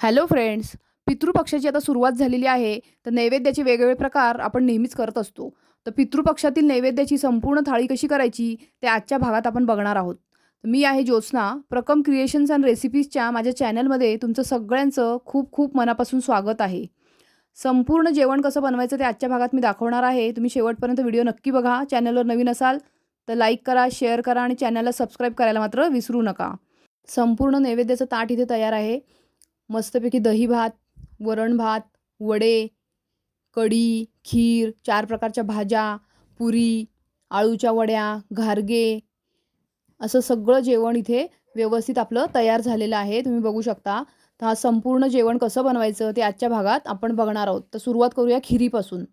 Hello friends पितृपक्षाची आता सुरुवात झालेली आहे तर नैवेद्याचे वेगवेगळे प्रकार आपण नेहमीच करत असतो. तर पितृपक्षातील नैवेद्याची संपूर्ण थाळी कशी करायची ते आजच्या भागात आपण बघणार आहोत. मी आहे ज्योत्स्ना प्रकम क्रिएशन्स अँड रेसिपीजच्या माझ्या चॅनलमध्ये तुमचं सगळ्यांचं खूप खूप मनापासून स्वागत आहे. संपूर्ण जेवण कसं बनवायचं ते आजच्या भागात मी दाखवणार आहे. तुम्ही शेवटपर्यंत व्हिडिओ नक्की बघा. चॅनलवर नवीन असाल तर लाईक करा शेअर करा आणि चॅनलला सबस्क्राईब करायला मात्र विसरू नका. संपूर्ण नैवेद्याचं ताट इथे तयार आहे. मस्तपैकी दही भात वरण भात वडे कढी खीर चार प्रकारच्या भाज्या पुरी आळूच्या वड्या घारगे असं सगळं जेवण इथे व्यवस्थित आपलं तयार झालेलं आहे. तुम्ही बघू शकता. तर हा संपूर्ण जेवण कसं बनवायचं ते आजच्या भागात आपण बघणार आहोत. तर सुरुवात करूया खिरीपासून.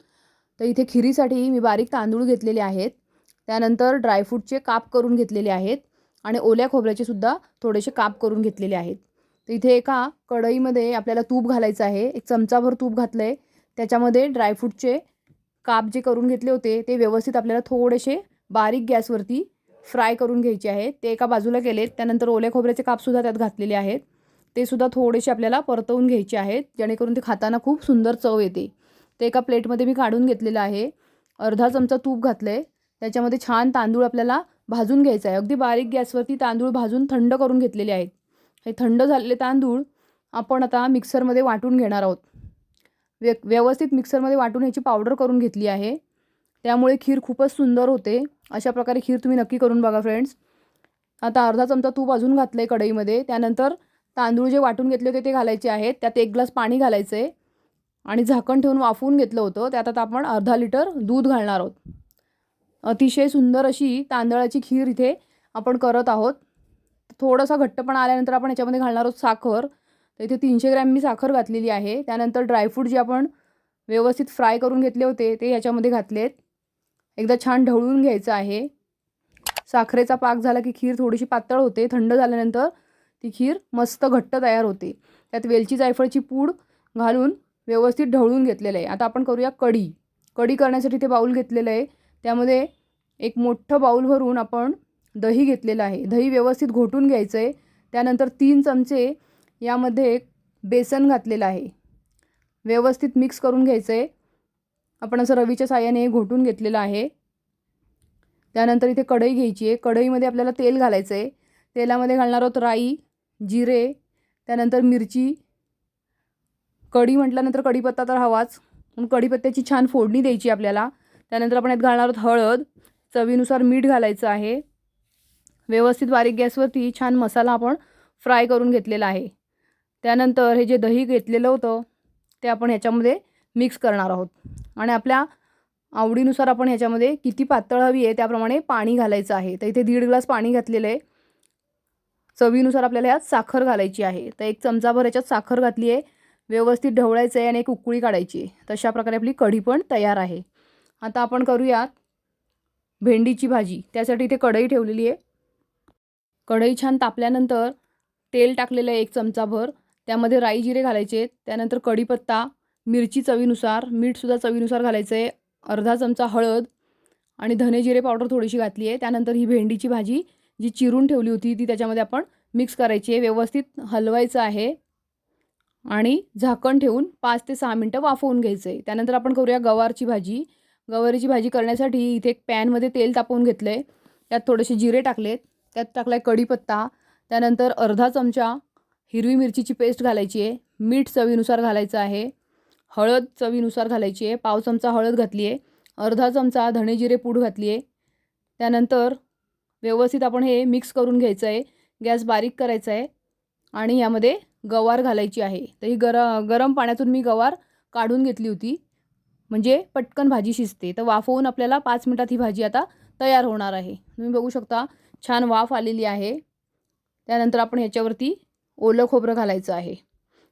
तर इथे खिरीसाठी मी बारीक तांदूळ घेतलेले आहेत. त्यानंतर ड्रायफ्रूटचे काप करून घेतलेले आहेत आणि ओल्या खोबऱ्याचे सुद्धा थोडेसे काप करून घेतलेले आहेत. तर इथे एका कढईमध्ये आपल्याला तूप घालायचं आहे. एक चमचाभर तूप घातलं आहे त्याच्यामध्ये ड्रायफ्रूटचे काप जे करून घेतले होते ते व्यवस्थित आपल्याला थोडेसे बारीक गॅसवरती फ्राय करून घ्यायचे आहेत. ते एका बाजूला केलेत. त्यानंतर ओल्या खोबऱ्याचे कापसुद्धा त्यात घातलेले आहेत. ते सुद्धा थोडेसे आपल्याला परतवून घ्यायचे आहेत जेणेकरून ते खाताना खूप सुंदर चव येते. ते एका प्लेटमध्ये मी काढून घेतलेलं आहे. अर्धा चमचा तूप घातलं आहे त्याच्यामध्ये छान तांदूळ आपल्याला भाजून घ्यायचा आहे. अगदी बारीक गॅसवरती तांदूळ भाजून थंड करून घेतलेले आहेत. हे थंड झालेले तांदूळ आपण आता मिक्सरमध्ये वाटून घेणार आहोत. व्य व्यवस्थित मिक्सरमध्ये वाटून ह्याची पावडर करून घेतली आहे. त्यामुळे खीर खूपच सुंदर होते. अशा प्रकारे खीर तुम्ही नक्की करून बघा फ्रेंड्स. आता अर्धा चमचा तूप अजून घातलं आहे कढईमध्ये. त्यानंतर तांदूळ जे वाटून घेतले होते ते घालायचे आहेत. त्यात एक ग्लास पाणी घालायचं आहे आणि झाकण ठेवून वाफवून घेतलं होतं. त्यात आता आपण अर्धा लिटर दूध घालणार आहोत. अतिशय सुंदर अशी तांदळाची खीर इथे आपण करत आहोत. थोडासा घट्टपणा आल्यानंतर आपण याच्यामध्ये घालणार आहोत साखर. तर इथे तीनशे ग्रॅम मी साखर घातलेली आहे. त्यानंतर ड्रायफ्रूट जे आपण व्यवस्थित फ्राय करून घेतले होते ते ह्याच्यामध्ये घातलेत. एकदा छान ढवळून घ्यायचं आहे. साखरेचा पाक झाला की खीर थोडीशी पातळ होते. थंड झाल्यानंतर ती खीर मस्त घट्ट तयार होते. त्यात वेलची जायफळची पूड घालून व्यवस्थित ढवळून घेतलेलं आहे. आता आपण करूया कढी. कढी करण्यासाठी ते बाऊल घेतलेलं आहे. त्यामध्ये एक मोठं बाऊल भरून आपण दही घेतलेलं आहे. दही व्यवस्थित घोटून घ्यायचं आहे त्यानंतर तीन चमचे यामध्ये बेसन घातलेलं आहे. व्यवस्थित मिक्स करून घ्यायचं आहे आपण असं रवीच्या साह्याने हे घोटून घेतलेलं आहे. त्यानंतर इथे कढई घ्यायची आहे. कढईमध्ये आपल्याला तेल घालायचं आहे तेलामध्ये घालणार आहोत राई जिरे त्यानंतर मिरची. कढी म्हटल्यानंतर कढीपत्ता तर हवाच. म्हणून कढीपत्त्याची छान फोडणी द्यायची आपल्याला. त्यानंतर आपण यात घालणार आहोत हळद. चवीनुसार मीठ घालायचं आहे. व्यवस्थित बारीक गॅसवरती छान मसाला आपण फ्राय करून घेतलेला आहे. त्यानंतर हे जे दही घेतलेलं होतं ते आपण ह्याच्यामध्ये मिक्स करणार आहोत. आणि आपल्या आवडीनुसार आपण ह्याच्यामध्ये किती पातळ हवी आहे त्याप्रमाणे पाणी घालायचं आहे. तर इथे दीड ग्लास पाणी घातलेलं आहे. चवीनुसार आपल्याला यात साखर घालायची आहे. तर एक चमचाभर याच्यात साखर घातली आहे. व्यवस्थित ढवळायचं आहे आणि एक उकळी काढायची आहे. तशा प्रकारे आपली कढी पण तयार आहे. आता आपण करूयात भेंडीची भाजी. त्यासाठी इथे कढई ठेवलेली आहे. कढई छान तापल्यानंतर तेल टाकलेलं आहे एक चमचाभर. त्यामध्ये राई जिरे घालायचे. त्यानंतर कढीपत्ता मिरची चवीनुसार मीठसुद्धा चवीनुसार घालायचं आहे अर्धा चमचा हळद आणि धने जिरे पावडर थोडीशी घातली आहे. त्यानंतर ही भेंडीची भाजी जी चिरून ठेवली होती ती त्याच्यामध्ये आपण मिक्स करायची आहे. व्यवस्थित हलवायचं आहे आणि झाकण ठेवून पाच ते सहा मिनटं वाफवून घ्यायचं आहे त्यानंतर आपण करूया गवारची भाजी. गवारीची भाजी करण्यासाठी इथे एक पॅनमध्ये तेल तापवून घेतलं आहे त्यात थोडेसे जिरे टाकलेत. त्यात टाकला आहे कढीपत्ता त्यानंतर अर्धा चमचा हिरवी मिरचीची पेस्ट घालायची आहे मीठ चवीनुसार घालायचं आहे हळद चवीनुसार घालायची आहे पाव चमचा हळद घातली आहे अर्धा चमचा धणे जिरे पूड घातली आहे त्यानंतर व्यवस्थित आपण हे मिक्स करून घ्यायचं आहे गॅस बारीक करायचा आहे आणि यामध्ये गवार घालायची आहे. तर ही गर गरम पाण्यातून मी गवार काढून घेतली होती म्हणजे पटकन भाजी शिजते. तर वाफवून आपल्याला पाच मिनटात ही भाजी आता तयार होणार आहे. तुम्ही बघू शकता छान वाफ आलेली आहे. त्यानंतर आपण ह्याच्यावरती ओलं खोबरं घालायचं आहे.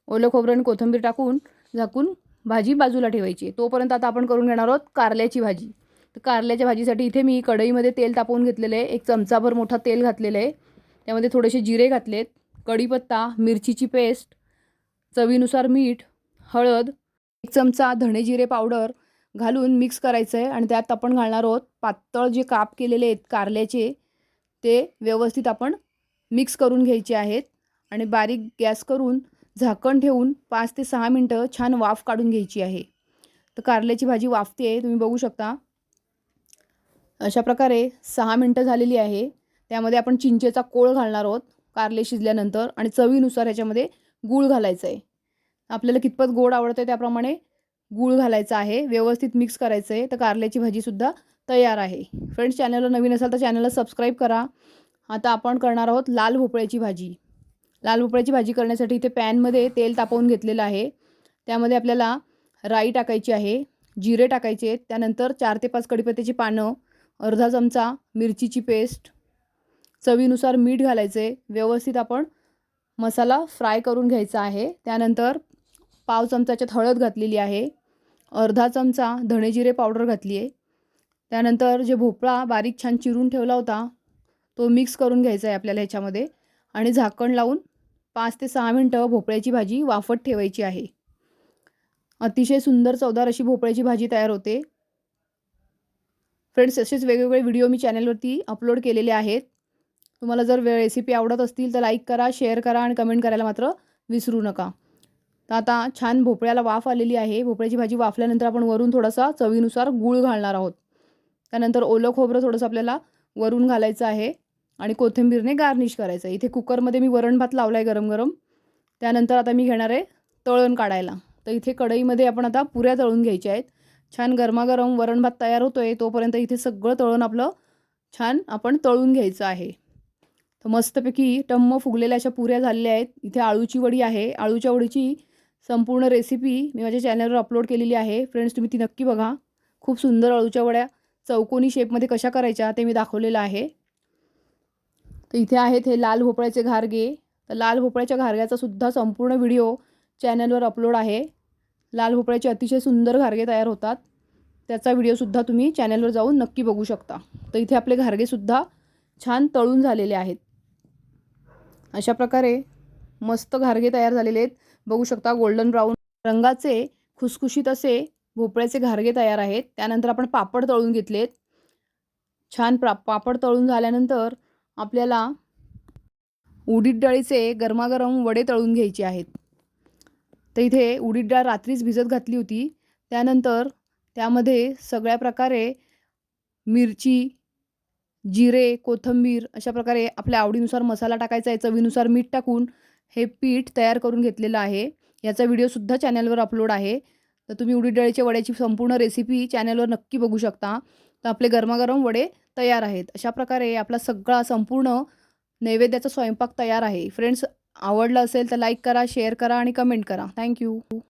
ओलं खोबरं आणि कोथिंबीर टाकून झाकून भाजी बाजूला ठेवायची. तोपर्यंत आता आपण करून घेणार आहोत कारल्याची भाजी. तर कारल्याच्या भाजीसाठी इथे मी कढईमध्ये तेल तापवून घेतलेलं आहे. एक चमचाभर मोठा तेल घातलेलं आहे. त्यामध्ये थोडेसे जिरे घातलेत. कढीपत्ता मिरचीची पेस्ट चवीनुसार मीठ हळद एक चमचा धणे जिरे पावडर घालून मिक्स करायचं आहे. आणि त्यात आपण घालणार आहोत पातळ जे काप केलेले आहेत कारल्याचे ते व्यवस्थित आपण मिक्स करून घ्यायचे आहेत. आणि बारीक गॅस करून झाकण ठेवून पाच ते सहा मिनटं छान वाफ काढून घ्यायची आहे. तर कारल्याची भाजी वाफते आहे तुम्ही बघू शकता. अशा प्रकारे सहा मिनटं झालेली आहे. त्यामध्ये आपण चिंचेचा कोळ घालणार आहोत कारले शिजल्यानंतर आणि चवीनुसार ह्याच्यामध्ये गूळ घालायचं आहे. आपल्याला कितपत गोड आवडतं आहे त्याप्रमाणे गूळ घालायचा आहे व्यवस्थित मिक्स करायचं आहे. तर कारल्याची भाजीसुद्धा तयार आहे. फ्रेंड्स चॅनलला नवीन असाल तर चॅनलला सबस्क्राईब करा. आता आपण करणार आहोत लाल भोपळ्याची भाजी. लाल भोपळ्याची भाजी करण्यासाठी इथे पॅनमध्ये तेल तापवून घेतलेलं आहे. त्यामध्ये आपल्याला राई टाकायची आहे जिरे टाकायचे त्यानंतर चार ते पाच कढीपत्त्याची पानं अर्धा चमचा मिरचीची पेस्ट चवीनुसार मीठ घालायचं. आहे व्यवस्थित आपण मसाला फ्राय करून घ्यायचा आहे. त्यानंतर पाव चमचाच्यात हळद घातलेली आहे. अर्धा चमचा धणेजिरे पावडर घातली आहे त्यानंतर जे भोपळा बारीक छान चिरून ठेवला होता तो मिक्स करून घ्यायचा आहे आपल्याला ह्याच्यामध्ये. आणि झाकण लावून पाच ते सहा मिनटं भोपळ्याची भाजी वाफत ठेवायची आहे. अतिशय सुंदर चवदार अशी भोपळ्याची भाजी तयार होते. फ्रेंड्स असेच वेगवेगळे व्हिडिओ मी चॅनलवरती अपलोड केलेले आहेत. तुम्हाला जर वे रेसिपी आवडत असतील तर लाईक करा शेअर करा आणि कमेंट करायला मात्र विसरू नका. तर आता छान भोपळ्याला वाफ आलेली आहे. भोपळ्याची भाजी वाफल्यानंतर आपण वरून थोडासा चवीनुसार गूळ घालणार आहोत. त्यानंतर ओलं खोबरं थोडंसं आपल्याला वरून घालायचं आहे आणि कोथिंबीरने गार्निश करायचं. आहे इथे कुकरमध्ये मी वरण भात लावला आहे गरम गरम त्यानंतर आता मी घेणार आहे तळण काढायला. तर इथे कढईमध्ये आपण आता पुऱ्या तळून घ्यायच्या आहेत. छान गरमागरम वरण भात तयार होतो आहे तोपर्यंत इथे सगळं तळण आपलं छान आपण तळून घ्यायचं आहे. तर मस्तपैकी टम्म फुगलेल्या अशा पुऱ्या झालेल्या आहेत. इथे आळूची वडी आहे. आळूच्या वडीची संपूर्ण रेसिपी मी माझ्या चॅनलवर अपलोड केलेली आहे. फ्रेंड्स तुम्ही ती नक्की बघा. खूप सुंदर आळूच्या वड्या. चौकोनी शेपमध्ये कशा करायच्या ते मी दाखवलेलं आहे. तर इथे आहेत हे लाल भोपळ्याचे घारगे. तर लाल भोपळ्याच्या घारग्याचा सुद्धा संपूर्ण व्हिडिओ चॅनलवर अपलोड आहे. लाल भोपळ्याचे अतिशय सुंदर घारगे तयार होतात. त्याचा व्हिडिओसुद्धा तुम्ही चॅनलवर जाऊन नक्की बघू शकता. तर इथे आपले घारगेसुद्धा छान तळून झालेले आहेत. अशा प्रकारे मस्त घारगे तयार झालेले आहेत. बघू शकता गोल्डन ब्राऊन रंगाचे खुसखुशीत असे भोपळ्याचे घारगे तयार आहेत. त्यानंतर आपण पापड तळून घेतलेत. छान प्रा पापड तळून झाल्यानंतर आपल्याला उडीद डाळीचे गरमागरम वडे तळून घ्यायचे आहेत. तर इथे उडीद डाळ रात्रीच भिजत घातली होती. त्यानंतर त्यामध्ये सगळ्या प्रकारे मिरची जिरे कोथिंबीर अशा प्रकारे आपल्या आवडीनुसार मसाला टाकायचा आहे. चवीनुसार मीठ टाकून हे पीठ तयार करून घेतलेलं आहे. याचा व्हिडिओसुद्धा चॅनलवर अपलोड आहे. तर तुम्ही उडीद डाळीच्या वड्याची संपूर्ण रेसिपी चॅनलवर नक्की बघू शकता. तर आपले गरमागरम वडे तयार आहेत. अशा प्रकारे आपला सगळा संपूर्ण नैवेद्याचा स्वयंपाक तयार आहे. फ्रेंड्स आवडलं असेल तर लाईक करा शेअर करा आणि कमेंट करा. थँक्यू